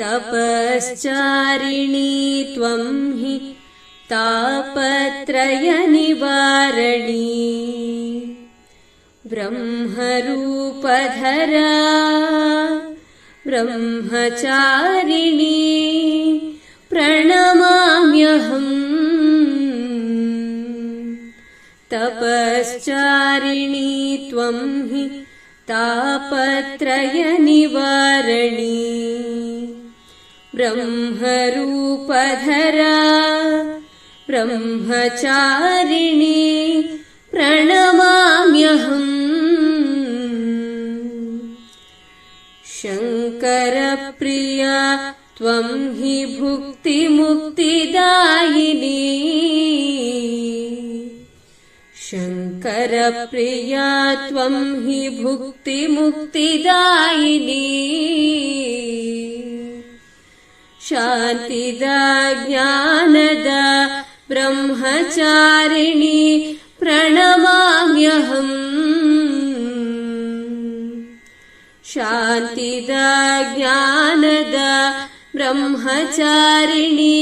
तपश्चारिणी त्वम् हि तापत्रयनिवारणी। ब्रह्मरूपधरा ब्रह्मचारिणी प्रणमाम्यहम्। तपश्चारिणी त्वम् हि तापत्रयनिवारणी ब्रह्मरूपधरा ब्रह्मचारिणी प्रणमाम्यहम्। शङ्करप्रिया त्वम् हि भुक्तिमुक्तिदायिनी। शङ्करप्रिया त्वम् हि भुक्तिमुक्तिदायिनी शान्तिदा ज्ञानदा ब्रह्मचारिणी प्रणमाम्यहम्। शान्तिदा ज्ञानदा ब्रह्मचारिणी